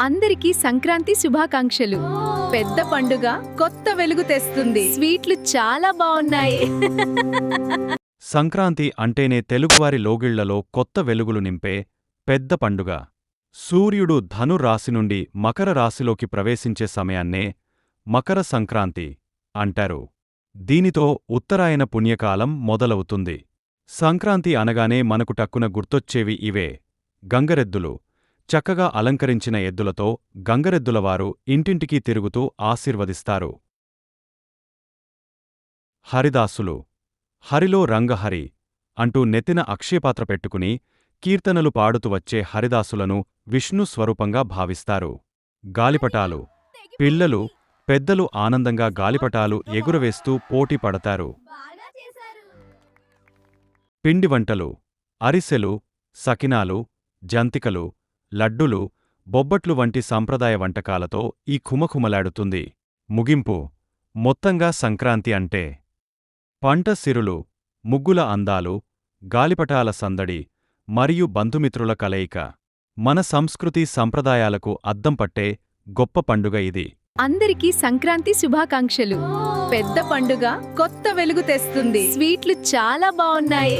అందరికీ సంక్రాంతి శుభాకాంక్షలు. పెద్ద పండుగ కొత్త వెలుగు తెస్తుంది. స్వీట్లు చాలా బాగున్నాయి. సంక్రాంతి అంటేనే తెలుగువారి లోగిళ్ళలో కొత్త వెలుగులు నింపే పెద్ద పండుగ. సూర్యుడు ధను రాశి నుండి మకర రాశిలోకి ప్రవేశించే సమయాన్నే మకర సంక్రాంతి అంటారు. దీనితో ఉత్తరాయణ పుణ్యకాలం మొదలవుతుంది. సంక్రాంతి అనగానే మనకు టక్కున గుర్తొచ్చేవి ఇవే. గంగరెద్దులు చక్కగా అలంకరించిన ఎద్దులతో గంగరెద్దులవారు ఇంటింటికీ తిరుగుతూ ఆశీర్వదిస్తారు. హరిదాసులు హరిలో రంగహరి అంటూ నెత్తిన అక్షయపాత్ర పెట్టుకుని కీర్తనలు పాడుతూ వచ్చే హరిదాసులను విష్ణు స్వరూపంగా భావిస్తారు. గాలిపటాలు పిల్లలు పెద్దలు ఆనందంగా గాలిపటాలు ఎగురవేస్తూ పోటీ పడతారు. పిండి వంటలు అరిసెలు సకినాలు జంతికలు లడ్డులు బొబ్బట్లు వంటి సంప్రదాయ వంటకాలతో ఈ ఖుమఖుమలాడుతుంది. ముగింపు. మొత్తంగా సంక్రాంతి అంటే పంట సిరులు ముగ్గుల అందాలు గాలిపటాల సందడి మరియు బంధుమిత్రుల కలయిక. మన సంస్కృతి సంప్రదాయాలకు అద్దం పట్టే గొప్ప పండుగ ఇది. అందరికీ సంక్రాంతి శుభాకాంక్షలు. పెద్ద పండుగ కొత్త వెలుగు తెస్తుంది. స్వీట్లు చాలా బాగున్నాయి.